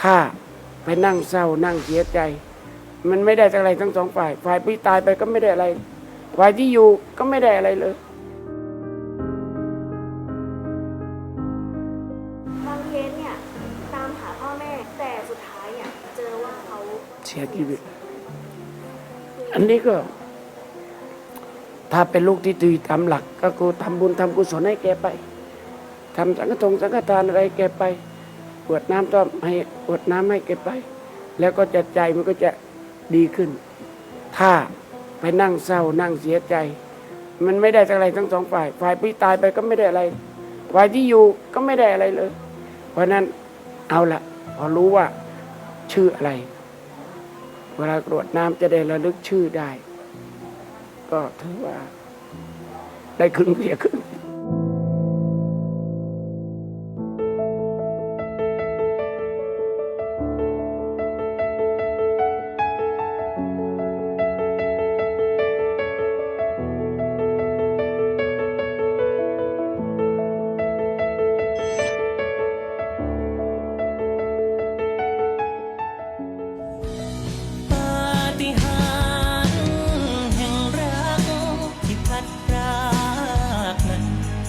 ถ้าไปนั่งเศร้านั่งเสียใจ มันไม่ได้อะไรทั้งสองฝ่าย ฝ่ายพี่ตายไปก็ไม่ได้อะไร ฝ่ายที่อยู่ก็ไม่ได้อะไรเลยบางเคสเนี่ยตามหาพ่อแม่แต่สุดท้ายเนี่ยเจอว่าเขาเสียชีวิต อันนี้ก็ ถ้าเป็นลูกที่ตีตามหลัก ก็คือทำบุญทำกุศลให้แกไปทำสังฆทงสังฆทานอะไรแกไป กวดน้ำต้อมให้กวดน้ำให้แกไป แล้วก็จะใจมันก็จะดีขึ้น ถ้าไปนั่งเศร้านั่งเสียใจ มันไม่ได้อะไรทั้งสองฝ่าย ฝ่ายพี่ตายไปก็ไม่ได้อะไร ฝ่ายที่อยู่ก็ไม่ได้อะไรเลย เพราะฉะนั้นเอาละพอรู้ว่าชื่ออะไร เวลากรวดน้ำจะได้ระลึกชื่อได้ ก็ถือว่า ได้ครึ่งเสียครึ่ง